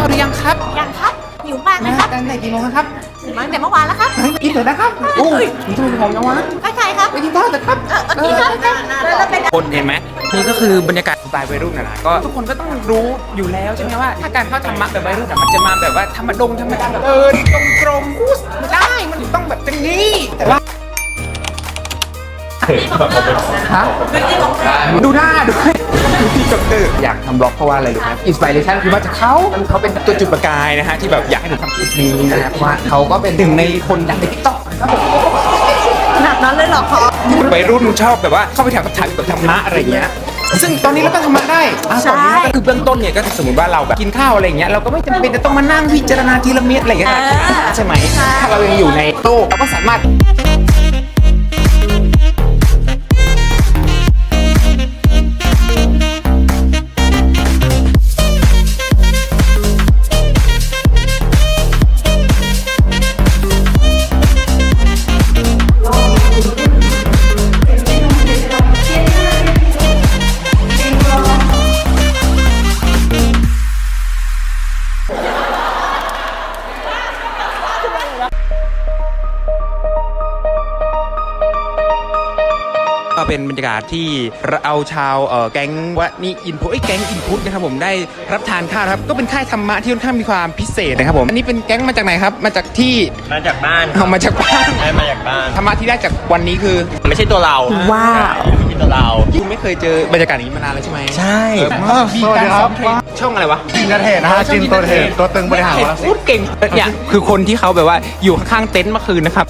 าวหรือยังครับยังครับหิวมากไหมนะครับตั้งแต่กี่โมงครับมาตั้งแต่เมื่อวานแล้วครับเฮ้ยกินเถอะนะครับโอ้ยมีทุนของยังวะใช่ครับไปกินข้าวเถอะครับเออเออกินข้าวกันแล้วเราไปคนเห็นไหไหมนี่ก็คือบรรยากาศสไตล์วัยรุ่นนะนะก็ทุกคนก็ต้องรู้อยู่แล้วใช่ไหมว่า ถ้าการเข้าธรรมะแบบวัยรุ่นอะมันจะมาแบบว่าธรรมดงธรรมดาแบบเออตรงตรงๆอุ๊ยไม่ได้ ฮะดูหน้าด้วยพี่กับเตอร์อยากทำบล็อกเพราะว่าอะไรรู้ไหมอินสปิเรชันคือมาจากเขาเขาเป็นตัวจุดประกายนะฮะที่แบบอยากให้ผมทำคลิปนี้นะครับว่าเขาก็เป็นหนึ่งในคนดังในทิกตอกครับผมขนาดนั้นเลยเหรอคะวัยรุ่นชอบแบบว่าเข้าไปถามคำถามเกี่ยวกับธรรมะอะไรเงี้ยซึ่งตอนนี้เราก็ทำมาได้อะตอนนี้ก็คือเบื้องต้นเนี่ยก็สมมติว่าเราแบบกินข้าวอะไรเงี้ยเราก็ไม่จำเป็นจะต้องมานั่งพิจารณาทีละเม็ดอะไรเงี้ยใช่ไหมถ้าเรายังอยู่ในโลกเราก็สามารถ เป็นบรรยากาศที่เราชาวเอ่อแก๊งวะนี่อินพุตไอ้ยแก๊งอินพุตนะครับผมได้รับทานข้าวครับก็เป็นค่ายธรรมะที่ค่อนข้างมีความพิเศษนะครับผมอันนี้เป็นแก๊งมาจากไหนครับมาจากที่มาจากบ้านเอามาจากบ้านได้มาจากบ้านธรรมะที่ได้จากวันนี้คือ ไม่ใช่ตัวเราว้าวไม่ใช่ตัวเราคุณไม่เคยเจอบรรยากาศอย่างนี้มานานแล้วใช่ไหมใช่เออมีการซ้อมเทรนช่องอะไรวะจินเทศนะฮะจินตัวเทศตัวตึงบริหารเห็นพูดเก่งเนี่ยคือคนที่เขาแบบว่าอยู่ข้างๆเต็นท์เมื่อคืนนะครับ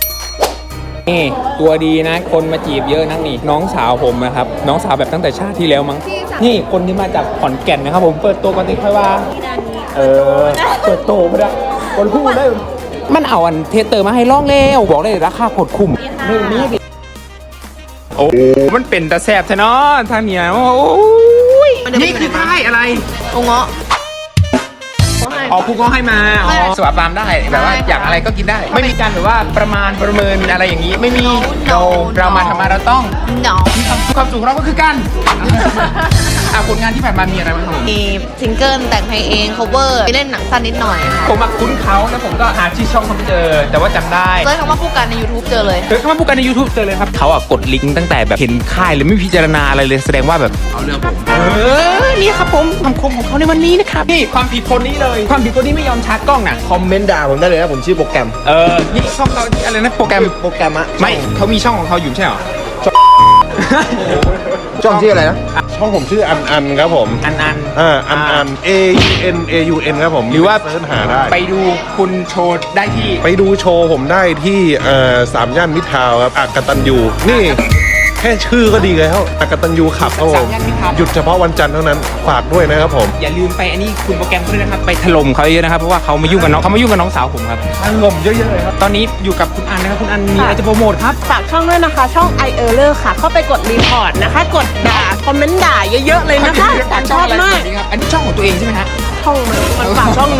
นี่ตัวดีนะ คนมาจีบเยอะนักนี่น้องสาวผมนะครับ น้องสาวแบบตั้งแต่ชาติที่แล้วมั้ง นี่คนที่มาจากขอนแก่นนะครับ ผมเปิดตัวก่อนติค่อยว่า เออ เปิดโตมาได้คนพูดได้ มันเอาอันเทสเตอร์มาให้ล่องแล้วบอกเลยราคาโคตรคุ้มไม่มีดิโอ้มันเป็นตาแสบใช่เนาะทางเนี้ยโอ้ยนี่คือค่ายอะไรโอเงาะ อ๋อครูก็ให้มาอ๋อสวัสดามได้แบบว่าอยากอะไรก็กินได้ ไม่มีการแบบว่าประมาณประเมินอะไรอย่างนี้ไม่มีเราเรามาทำมาเราต้องหนอมีความความสุขของเราก็คือกันอะผลงานที่ผ่านมามีอะไรบ้างครับผมมีซิงเกิลแต่งเพลงเอง cover ไปเล่นหนังสั้นนิดหน่อยค่ะผมมาคุ้นเขาแล้วผมก็หาชื่อช่องเขาไม่เจอ แต่ว่าจำได้เซิร์ชคำว่าผู้กันใน YouTube เจอเลย เออเข้ามาพูดกันใน YouTube เจอเลยครับ เขาอะกดลิงก์ตั้งแต่แบบเห็นค่ายเลยไม่พิจารณาอะไรเลยแสดงว่าแบบ เอาเรื่องผม เออนี่ครับผมคำคมของเขาในวันนี้นะครับนี่ความผิดคนนี้เลย ความผิดคนนี้ไม่ยอมชาร์จกล้องน่ะ คอมเมนต์ด่าผมได้เลยนะผมชื่อโปรแกรมเออนี่ช่องเขาอะไรนะโปรแกรม โปรแกรมอะไม่เขามีช่องของเขาอยู่ใช่เหรอ ช่องชื่ออะไรนะ ช่องผมชื่ออันอันครับผมอันอัน อ่าอันอัน A U N A U N ครับผมหรือว่า เสิร์ชหาได้ ไปดูคุณโชว์ได้ที่ ไปดูโชว์ผมได้ที่เอ่อสามย่านมิตรทาวน์ครับอากตันยูนี่ แค่ชื่อก็ดีแล้วอากตันยูขับครับผสามมย่านมิตรทาวน์ หยุดเฉพาะวันจันทร์เท่านั้นฝากด้วยนะครับผมอย่าลืมไปอันนี้คุณโปรแกรมเขาด้วยนะครับไปถล่มเขาเยอะนะครับเพราะว่าเขามายุ่งกับน้องเขามายุ่งกับน้องสาวผมครับถล่มเยอะๆเลยครับ ตอนนี้อยู่กับคุณอันนะครับคุณอันมีอะไรจะโปรโมทครับ ฝากช่องด้วยนะคะ ช่อง i e r l e r ค่ะ เข้าไปกดรีพอร์ตนะคะ กดด่า คอมเมนต์ด่าเยอะๆเลยนะคะแต่ชอบมากอันนี้ช่องของตัวเองใช่ไหมฮะ ช่องมันมันฝากช่องหนูซึ่ง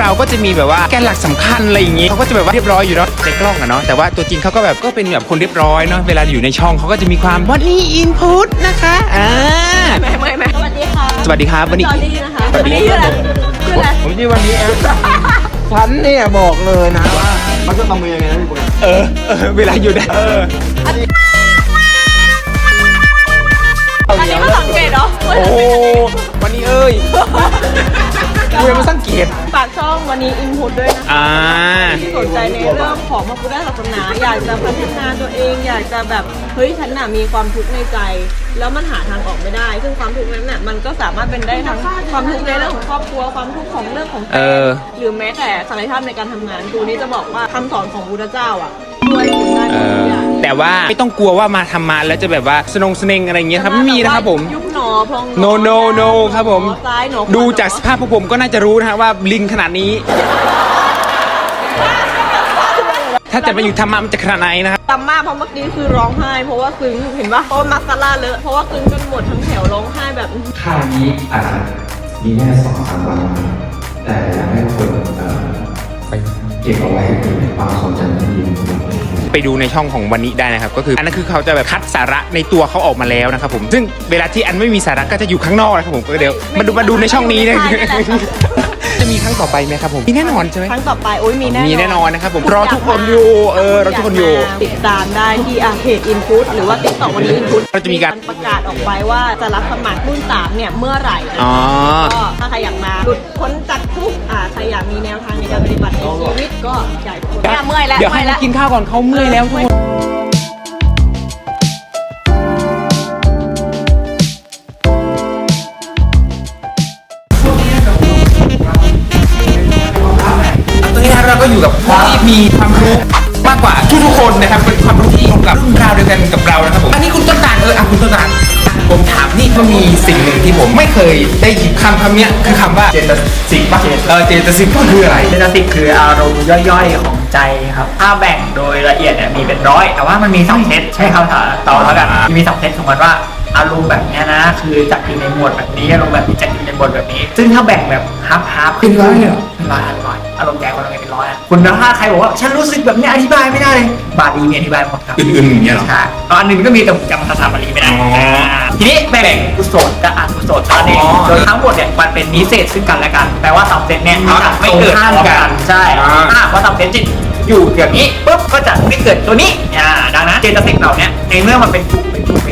เราก็จะมีแบบว่าแกนหลักสำคัญอะไรอย่างงี้เขาก็จะแบบว่าเรียบร้อยอยู่เนาะในกล้องอะเนาะแต่ว่าตัวจริงเขาก็แบบก็เป็นแบบคนเรียบร้อยเนาะเวลาอยู่ในช่องเขาก็จะมีความวันนี้อินพุตนะคะอ่าไม่ไม่ไม่สวัสดีค่ะสวัสดีครับวันนี้ จอรี่นะคะสวัสดี ชื่ออะไรชื่ออะไรผมที่วันนี้ฉันเนี่ยบอกเลยนะว่ามันจะทำมือยังไงนะพี่โปรแกรมเออเออเวลาอยู่ได้เอออันนี้ก็สังเกตเหรอโอ้วัน นนี้อินพุตด้วยนะคะอ่า ที่สนใจในเรื่องของพระพุทธศาสนา อยากจะพัฒนาตัวเอง อยากจะแบบ เฮ้ย ฉันน่ะมีความทุกข์ในใจ แล้วมันหาทางออกไม่ได้ ซึ่งความทุกข์นั้นน่ะมันก็สามารถเป็นได้ทั้งความทุกข์ในเรื่องของครอบครัว ความทุกข์ของเรื่องของแฟเอนอ หรือแม้แต่ศักยภาพในการทำงานครูนี้จะบอกว่าคำสอนของพุทธเจ้าอะช่วยคุณได้เอทุกออย่าง แต่ว่าไม่ต้องกลัวว่ามาทำมาแล้วจะแบบว่าสนงสนงอะไรอย่างเงี้ยครับไม่มีนะครับผม ยุบหนอพอง no no no ครับผม หนอซ้ายหนอขวดูจากสภาพพวกผมก็น่าจะรู้นะฮะว่าลิงขนาดนี้ ถ้าจะไปอยู่ธรรมะมันจะขนาดไหนนะครับตำมากเพราะเมื่อกี้คือร้องไห้ เพราะว่าซึ้งเห็นปะเพราะว่ามัสคาร่าเลอะเพราะว่าซึ้งจนหมดทั้งแถวร้องไห้แบบ ค่ายนี้อาจจะมีแค่สองสามวัน แต่อยากให้คนเอ่อไปเก็บเอาไว้ให้เป็นความทรงจำที่ดี ไปดูในช่องของวันนี้ได้นะครับ ก็คืออันนั้นคือเขาจะแบบคัดสาระในตัวเขาออกมาแล้วนะครับผมซึ่งเวลาที่อันไม่มีสาระก็จะอยู่ข้างนอกนะครับผมก็เดี๋ยวมาดูมาดูในช่องนี้นะใช่นั่นแหละค่ะจะมีครั้งต่อไปไหมครับผมมีแน่นอนใช่ไหมครั้งต่อไปโอ้ยมีแน่นอนมีแน่นอนนะครับผมรอทุกคนอยู่เออรอทุกคนอยู่ติดตามได้ที่อาเพจอินพุตหรือว่าติ๊กต็อกวันนี้อินพุตเราจะมีการประกาศออกไปว่าจะรับสมัครรุ่นสามเนี่ยเมื่อไหร่นะอ๋อก็ถ้าใครอยากมาหลุดพ้นจากทุกข์อ่าใครอยากมีแนวทางในการปฏิบัติในชีวิตก็ใหญ่คนเนี่ยเมื่อยแล้วเดี๋ยวให้เมื่อยเขาแล้วกินข้าวก่อนเขาเมื่อยแล้วทุกคนตอนนี้นะครับเราก็อยู่กับผู้ที่มีความรู้มากกว่าทุกๆคนนะครับเป็นความรู้ที่ตรงกับรุ่นราวเดียวกันกับเรานะครับผมอันนี้คุณต้นตาลเอออะคุณต้นตาลผมถามนี่มันมีสิ่งหนึ่งที่ผมไม่เคยได้ยินคำคำเนี้ยคือคำว่าเจตสิกป่ะเออเจตสิกก็คืออะไร เจตสิกคืออารมณ์ย่อยๆของ ใจครับถ้าแบ่งโดยละเอียดเนี่ยมีเป็นร้อย แต่ว่ามันมีสองเซตใช่คำถามต่อแล้วกันมีสองเซตสมมติว่าอารมณ์แบบเนี้ยนะ คือจัดอยู่ในหมวดแบบนี้อารมณ์แบบนี้จัดอยู่ในหมวดแบบนี้ ซึ่งถ้าแบ่งแบบฮับฮับเป็นร้อยเลยเหรอเป็นร้อยอันร้อยอารมณ์ใจคนเราเป็น ร้อยอะคุณถ้าใครบอกว่าฉันรู้สึกแบบนี้อธิบายไม่ได้เลยบาลีมีอธิบายหมดครับอื่นๆอย่างเงี้ยเหรอ ใช่เอาอันหนึ่งก็มีแต่ผมจำภาษาบาลีไม่ได้อ๋ออ่าทีนี้แบ่งกุศลกับอกุศลนั่นเองอ๋อโดยทั้งหมดเนี่ยมันเป็นนิเศษซึ่งกันและกันแปลว่าสองเซตเนี่ยอ๋อจะไม่เกิดตรงข้ามพร้อมกักันนใช่อ่า ถ้าว่าสองเซตจิตอยู่อย่างนี้ปุ๊บก็จะไม่เกิดตัวนี้อ่าดังนั้นเจตสิกเหล่าเนี้ยในเมื่อมันเป็นกลุ่มเป็นกลุ่มเป็น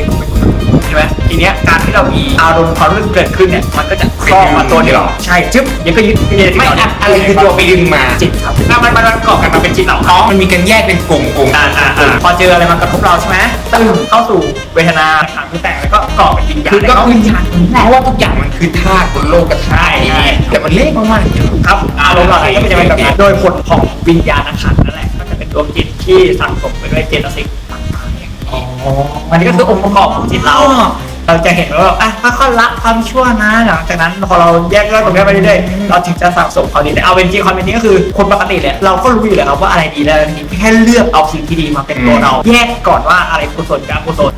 ช่ไหมทีเนี้ยการที่เรามีอารมณ์ความรู้สึกเกิดขึ้นเนี่ยมันก็จะครอบมาตัวเดียวใช่จึ๊บยังก็ยึดเจตสิกไม่เหล่าอะเนี้ยอะไรคือตัวไปดึงมาจิตครับถ้ามันมันมันเกาะกันมาเป็นจิตเหล่าอ๋เขาอมันมีการแยกเป็นกลุ่มกลุ่มอ่าอ่าอ่าพอเจออะไรมากระทบเราใช่ไหมตึงเข้าสู่เวทนาขังคือแตกแล้วก็เกาะเป็นวิญญาณคือก็แล้วคือเพราะว่าทุกอย่างมันคือธาตุบนโลกกับธาตุใช่แต่มันเล็กมากๆครับอารมณ์เหล่านั้นก็จะเป็นแบบนั้นโดยผลของวิญญาณขันธ์นั่นแหละก็จะเป็นดวงจิตที่สั่งสมไปด้วยเจตสิกต่างๆ อย่างนี้มันก็คือองค์ประกอบของจิตเรา เราจะเห็นว่าแบบอะค่อยๆละความชั่วนะ หลังจากนั้นพอเราแยกย่อยตรงนี้ไปเรื่อยๆเราถึงจะสั่งสมความดีแต่เอาเป็นจริงความเป็นจริงก็คือคนปกติเนี่ยเราก็รู้อยู่แล้วครับว่าอะไรดีและอะไรไม่ดีแค่เลือกเอาสิ่งที่ดีมาเป็นตัวเรา แยกก่อนว่าอะไรกุศลกับอกุศล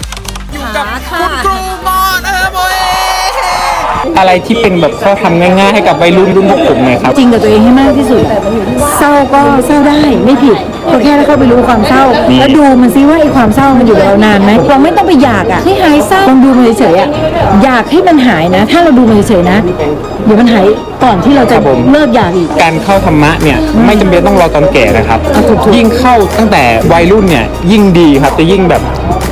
กับคุณครูอะไรที่เป็นแบบข้อทำง่ายๆให้กับวัยรุ่นรุ่นพวกผมหน่อยครับ จริงกับตัวเองให้มากที่สุด เศร้าก็เศร้าได้ไม่ผิดก็แค่เข้าไปรู้ความเศร้า แล้วดูมันซิว่าไอ้ความเศร้ามันอยู่กับเรานานไหมเราไม่ต้องไปอยากอะให้หายเศร้าลองดูมันเฉยๆอะอยากให้มันหายนะ ถ้าเราดูมันเฉยๆนะเดี๋ยวมันหายก่อนที่เราจะครับผม เลิกอยากอีก การเข้าธรรมะเนี่ยไม่จำเป็นต้องรอตอนแก่นะครับยิ่งเข้าตั้งแต่วัยรุ่นเนี่ยยิ่งดีครับจะยิ่งแบบ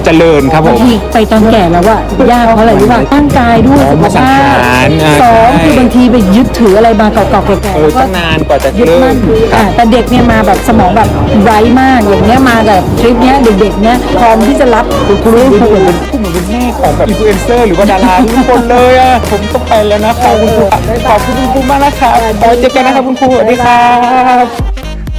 เจริญครับผบางม ทีไปตอนแก่แล้วว่ายากเพราะอะไรรู้ป่ะร่างกายด้วยอ๋อสุขมาสังภาขารพอ่าสองใช่คือบางทีไปยึดถืออะไรมาเก่าๆแก่ๆเออแล้วก็ตั้งนานกว่าจะยึดเลิมั่กนครัอ่าบแต่เด็กเนี่ยมาแบบสมองแบบไร้มากอย่างเงี้ยมาแบบทริปเนี้ยเด็กๆเนี่ยพร้อมที่จะรับคุณครูคุณครูผู้เหมือนเป็นแม่ของแบบอินฟลูเอนเซอร์หรือว่าดาราทุกคนเลยอะผมต้องไปแล้วนะครับคุณครูขอบคุณคุณครูมากนะครับขอเจอกันนะครับคุณครูสวัสดีครับ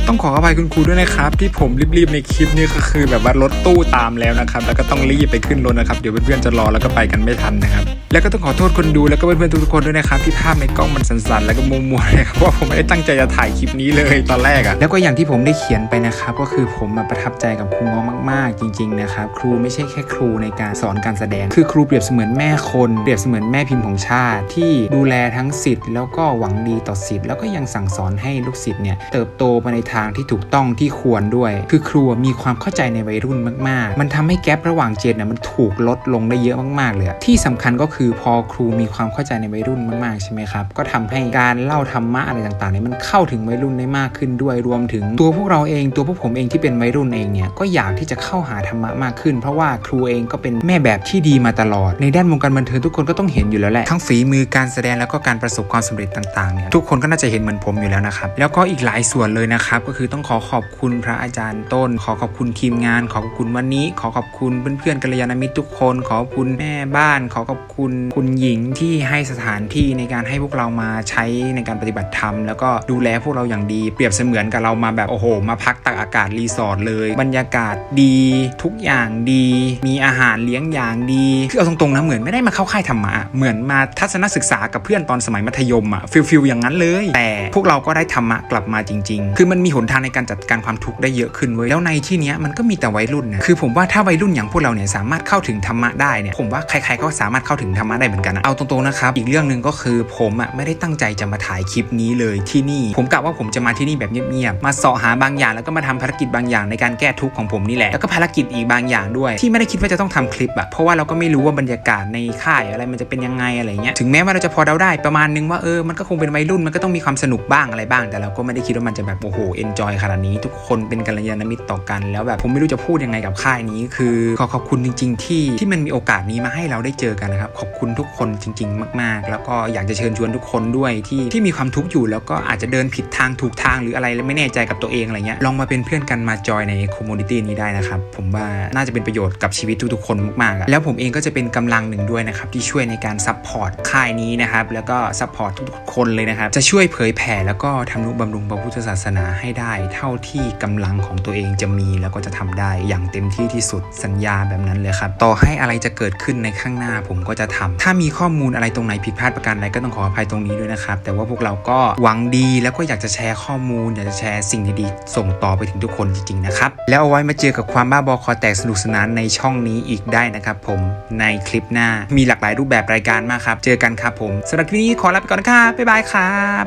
ต้องขออภัยคุณครูด้วยนะครับ ที่ผมรีบๆในคลิปนี้ก็คือ แบบว่ารถตู้ตามแล้วนะครับ แล้วก็ต้องรีบไปขึ้นรถนะครับเดี๋ยวเพื่อนๆจะรอแล้วก็ไปกันไม่ทันนะครับแล้วก็ต้องขอโทษคนดูแล้วก็เพื่อนๆทุกๆคนด้วยนะครับที่ภาพในกล้องมันสั่นๆแล้วก็มัวๆนะครับเพราะว่าผมไม่ได้ตั้งใจจะถ่ายคลิปนี้เลยตอนแรกอะแล้วก็อย่างที่ผมได้เขียนไปนะครับก็คือผมอะประทับใจกับครูง้อมากๆ จริง ๆนะครับครูไม่ใช่แค่ครูในการสอนการแสดง คือครูเปรียบเสมือนแม่คนเปรียบเสมือนแม่พิมพ์ของชาติ ที่ดูแลทั้งสิทธิ์แล้วก็หวังดีต่อสิทธิ์แล้วก็ยังสั่งสอนให้ลูกศิษย์เนี่ยเติบโตไปในทางที่ถูกต้องที่ควรด้วย คือครูมีความเข้าใจในวัยรุ่นมากๆ มันทำให้แกลระหว่างเจนน่ยมันถูกลดลงได้เยอะมากๆเลย ที่สำคัญก็คือพอครูมีความเข้าใจในวัยรุ่นมากๆใช่ไหมครับ ก็ทำให้การเล่าธรรมะอะไรต่างๆเนี่ยมันเข้าถึงวัยรุ่นได้มากขึ้นด้วย รวมถึงตัวพวกเราเองตัวพวกผมเองที่เป็นวัยรุ่นเองเนี่ยก็อยากที่จะเข้าหาธรรมะมากขึ้น เพราะว่าครูเองก็เป็นแม่แบบที่ดีมาตลอด ในด้านวงการบันเทิงทุกคนก็ต้องเห็นอยู่แล้วแหละทั้งฝีมือการแสดงแล้วก็การประสบความสำเร็จต่างๆเนี่ยทุกคนก็น่าจะเห็นเหมือนผมอยู่แล้วนะครับแล้วก็อีกหลายส่วนเลยนะครับก็คือต้องขอขอบคุณพระอาจารย์ต้น ขอขอบคุณทีมงาน ขอขอบคุณวันนี้ ขอขอบคุณเพื่อนๆกัลยาณมิตรทุกคน ขอขอบคุณแม่บ้าน ขอขอบคุณคุณหญิงที่ให้สถานที่ในการให้พวกเรามาใช้ในการปฏิบัติธรรม แล้วก็ดูแลพวกเราอย่างดี เปรียบเสมือนกับเรามาแบบโอ้โห มาพักตักอากาศรีสอร์ทเลย บรรยากาศดีทุกอย่างดี มีอาหารเลี้ยงอย่างดีคือเอาตรงๆนะเหมือนไม่ได้มาเข้าค่ายธรรมะเหมือนมาทัศนศึกษากับเพื่อนตอนสมัยมัธยมอะฟิลฟิลอย่างนั้นเลย แต่พวกเราก็ได้ธรรมะกลับมาจริง ๆ คือมันมีหนทางในการจัดการความทุกข์ได้เยอะขึ้นเว้ยแล้วในที่นี้มันก็มีแต่วัยรุ่นนะคือผมว่าถ้าวัยรุ่นอย่างพวกเราเนี่ยสามารถเข้าถึงธรรมะได้เนี่ยผมว่าใครๆก็สามารถเข้าถึงธรรมะได้เหมือนกันนะเอาตรงๆนะครับอีกเรื่องหนึ่งก็คือผมอะไม่ได้ตั้งใจจะมาถ่ายคลิปนี้เลยที่นี่ ผมกะว่าผมจะมาที่นี่แบบเงียบๆมาเสาะหาบางอย่างแล้วก็มาทำภารกิจบางอย่างในการแก้ทุกข์ของผมนี่แหละแล้วก็ภารกิจอีกบางอย่างด้วย ที่ไม่ได้คิดว่าจะต้องทำคลิปอะเพราะว่าเราก็ไม่รู้ว่าบรรยากาศในค่ายอะไรมันจะเป็นยังไงอะไรเงี้ยถึงแม้ว่าเราจะพอเดาได้ประมาณนึงว่าเออมันก็คงเป็นวัยรุ่นมันก็ต้องมีความสนุกบ้างอะไรบ้าง แต่เราก็ไม่ได้คิดว่ามันจะแบบโอ้โหเอนจอยขนาดนี้ ทุกคนเป็นกัลยาณมิตรต่อกัน แล้วแบบผมไม่รู้จะพูดยังไงกับค่ายนี้ คือขอขอบคุณจริง ๆ ที่ที่มันมีโอกาสนี้มาให้เราได้เจอกันนะครับ ขอบคุณทุกคนจริง ๆ มาก ๆ แล้วก็อยากจะเชิญชวนทุกคนด้วยที่ที่มีความทุกข์อยู่ แล้วก็อาจจะเดินผิดทางถูกทางหรืออะไรแล้วไม่แน่ใจกับตัวเองอะไรเงี้ยลองมาเป็นเพื่อนกันมาจอยในคอมมูนิตี้นี้ได้นะครับผมว่าน่าจะเป็นประโยชน์กับชีวิตทุกๆคนมากๆแล้วผมเองก็จะเป็นกำลังหนึ่งด้วยนะครับที่ช่วยในการซัพพอร์ตค่ายนี้นะครับแล้วก็ซัพพอร์ตทุกๆคนเลยนะครับจะช่วยเผยแผ่แล้วก็ทำนุบำรุงพระพุทธศาสนาให้ได้เท่าที่กำลังของตัวเองจะมีแล้วก็จะทำได้อย่างเต็มที่ที่สุดสัญญาแบบนั้นเลยครับ ต่อให้อะไรจะเกิดขึ้นในข้างหน้าผมก็จะทำถ้ามีข้อมูลอะไรตรงไหนผิดพลาดประการใดก็ต้องขออภัยตรงนี้ด้วยนะครับ แต่ว่าพวกเราก็หวังดีแล้วก็อยากจะแชร์ข้อมูล อยากจะแชร์สิ่งดีๆส่งต่อไปถึงทุกคนจริงๆนะครับ แล้วเอาไว้มาเจอกับความบ้าบอคอแตกสนุกสนานในช่องนี้อีกได้นะครับผมในคลิปหน้ามีหลากหลายรูปแบบรายการมากครับ เจอกันครับผมสำหรับคลิปนี้ขอลาไปก่อนนะครับบ๊ายบายครับ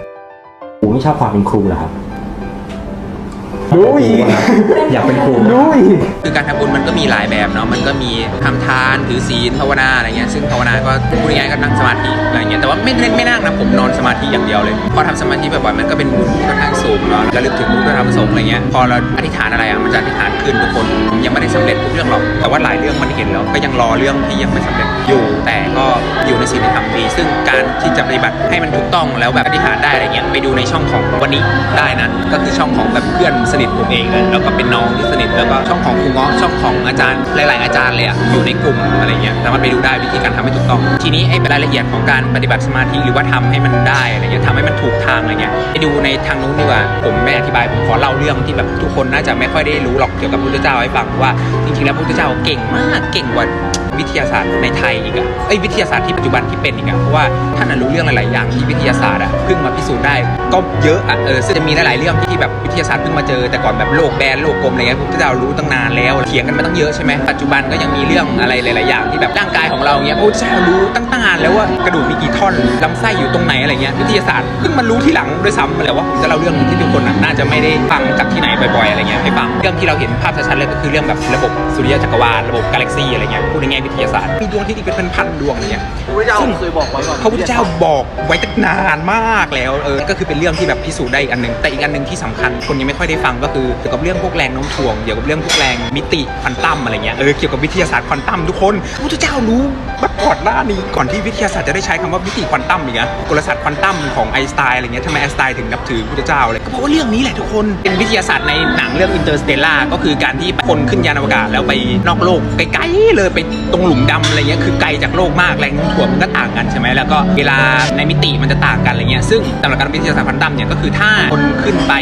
ครูไม่ชอบความเป็นครูเหรอครับ รู้อีก อยากเป็นครูรู้อีก คือการทำบุญมันก็มีหลายแบบเนาะ มันก็มีทำทานถือศีลภาวนาอะไรเงี้ย ซึ่งภาวนาก็พูดง่ายๆก็นั่งสมาธิอะไรเงี้ย แต่ว่าไม่ไม่ไม่นั่งนะผมนอนสมาธิอย่างเดียวเลย พอทำสมาธิบ่อยๆมันก็เป็นบุญที่ค่อนข้างสูงเนาะระลึกถึงพุทธธรรมประสงค์อะไรเงี้ย พอเราอธิษฐานอะไรอะ มันจะอธิษฐานขึ้นทุกคนผมยังไม่ได้สำเร็จทุกเรื่องหรอก แต่ว่าหลายเรื่องมันเห็นแล้ว ก็ยังรอเรื่องที่ยังไม่สำเร็จอยู่ แต่ก็อยู่ในศีลในธรรมดี ซึ่งการที่จะปฏิบัติให้มันถูกต้องแล้วแบบอธิษฐานได้อะไรเงี้ย ไปดูในช่องของวันนี้ได้นะ ก็คือช่องของแบบเพื่อนสนิทผมเองเลยแล้วก็เป็นน้องที่สนิทแล้วก็ช่องของครูเงาะช่องของอาจารย์หลาย ๆ อาจารย์เลยอะอยู่ในกลุ่มอะไรเงี้ยสามารถไปดูได้วิธีการทำให้ถูกต้อง ทีนี้ไอ้รายละเอียดของการปฏิบัติสมาธิหรือว่าทำให้มันได้อะไรเงี้ยทำให้มันถูกทางอะไรเงี้ยไปดูในทางนู้นดีกว่าผมไม่อธิบายผมขอเล่าเรื่องที่แบบทุกคนน่าจะไม่ค่อยได้รู้หรอกเกี่ยวกับพระพุทธเจ้าให้ฟังว่าจริง ๆ แล้วพระพุทธเจ้าเก่งมากเก่งกว่าวิทยาศาสตร์ในไทยอีกอะไอยวิทยาศาสตร์ที่ปัจจุบันที่เป็นอีกอะเพราะว่าท่านรู้เรื่องหลาย ๆ อย่างที่วิทยาศาสตร์อะเพิ่งมาพิสูจน์ได้ ก็เยอะอะเออซึ่งจะมีหลายๆเรื่องที่แบบวิทยาศาสตร์เพิ่งมาเจอแต่ก่อนแบบโลกแบนโลกกลมอะไรเงี้ยพวกที่เรารู้ตั้งนานแล้วเถียงกันมาตั้งเยอะใช่ไหมปัจจุบันก็ยังมีเรื่องอะไรหลายๆอย่างที่แบบร่างกายของเราเงี้ยโอ้เจ้ารู้ตั้งนานแล้วว่ากระดูกมีกี่ท่อนลำไส้อยู่ตรงไหนอะไรเงี้ยวิทยาศาสตร์เพิ่งมารู้ทีหลังด้วยซ้ำเลยว่าผมจะเล่าเรื่องที่ทุกคนน่าจะไม่ได้ฟังจากที่ไหนบ่อยๆอะไรเงี้ยให้ฟังเรื่องที่เราเห็นภาพชัดๆเลยก็คือเรื่องแบบระบบสุริยะจักรวาลระบบกาแล็กซี่อะไรเงี้ยพูดในแง่วิทยาศาสตร์มีดวงอาที่อีกเป็นพันดวงอะไรเงี้ยพระพุทธเจ้าเคยบอกไว้ก่อนพระพุทธเจ้าบอกไว้ตั้งนานมากแล้วเออก็คือเป็นเรื่องที่แบบพิสูจน์ได้อีกอันหนึ่งแต่อีกอันหนึ่งที่สำคัญคนยังไม่ค่อยได้ฟังก็คือเกี่ยวกับเรื่องพวกแรงโน้มถ่วงเกี่ยวกับเรื่องพวกแรงมิติควอนตัมอะไรเงี้ยเออเกี่ยวกับวิทยาศาสตร์ควอนตัมทุกคนพระพุทธเจ้ารู้มาก่อนหน้านี้ก่อนที่วิทยาศาสตร์จะได้ใช้คำว่ามิติควอนตัมอีกนะกลศาสตร์ควอนตัมของไอน์สไตน์อะไรเงี้ยทำไมไอน์สไตน์ถึงนับถือพระพุทธเจ้าเลยก็เพราะว่าเรื่องนี้แหละทุกคนเป็นวิทยาศาสตร์ในหนังเรื่องอินเตอร์สเตลล่าก็คือการที่คนขึ้นยานอวกาศแล้วไปนอกโลกไกลๆเลยไปตรงหลุมดำอะไรเงี้ยคือไกลจากโลกมากแรงโน้มถ่วงมันก็ต่างกันใช่ไหมแล้วก็เวลาในมิติมันจะต่างกันอะไรเงี้ยซึ่งสำหรับการวิทยาศาสตร์ดำเนี่ยก็คือถ้าคนขึ้นไป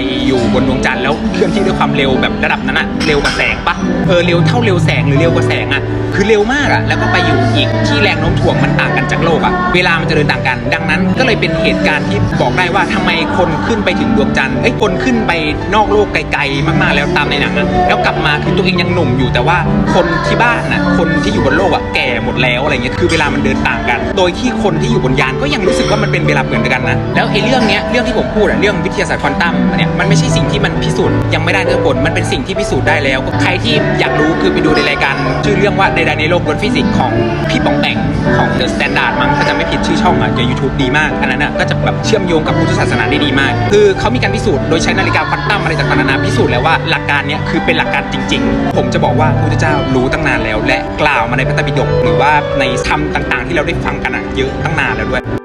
บนดวงจันทร์แล้วเคลื่อนที่ด้วยความเร็วแบบระดับนั้นอะเร็วกว่าแสงปะเออเร็วเท่าเร็วแสงหรือเร็วกว่าแสงอะคือเร็วมากอะแล้วก็ไปอยู่อีกที่แรงโน้มถ่วงมันต่างกันจากโลกอะเวลามันจะเดินต่างกัน ดังนั้นก็เลยเป็นเหตุการณ์ที่บอกได้ว่าทำไมคนขึ้นไปถึงดวงจันทร์เอ้คนขึ้นไปนอกโลกไกลๆมากๆแล้วตามในหนังอะแล้วกลับมาคือตัวเองยังหนุ่มอยู่แต่ว่าคนที่บ้านอะคนที่อยู่บนโลกอะแก่หมดแล้วอะไรเงี้ยคือเวลามันเดินต่างกัน โดยที่คนที่อยู่บนยานก็ยังรู้สึกว่ามันเป็นเวลาเหมือนกันนะแล้วไอ้เรื่องเนี้ยเรื่องที่ผมพูดอะเรื่องวิทยาศาสตร์ควอนตัมเนี่ยมันไม่ใช่สิ่งที่มันพิสูจน์ยังไม่ได้นะทุกคนมันเป็นสิ่งที่พิสูจน์ได้แล้ว ใครที่อยากรู้คือไปดูในรายการชื่อเรื่องว่าใดๆในโลกบนฟิสิกส์ของพี่ปองแปงของ The Standard มั้งถ้าจำไม่ผิดชื่อช่องอะใน YouTube ดีมากอันนั้นอะก็จะแบบเชื่อมโยงกับพุทธศาสนาได้ดีมาก คือเขามีการพิสูจน์โดยใช้นาฬิกาควอนตัมอะไรต่างๆนานาพิสูจน์แล้วว่าหลักการเนี้ยคือเป็นหลักการจริง ๆ ผมจะบอกว่าพระพุทธเจ้ารู้ตั้งนานแล้ว และกล่าวมาในพระไตรปิฎกหรือว่าในธรรมต่าง ๆ ที่เราได้ฟังกันอะเยอะตั้งนานแล้วด้วย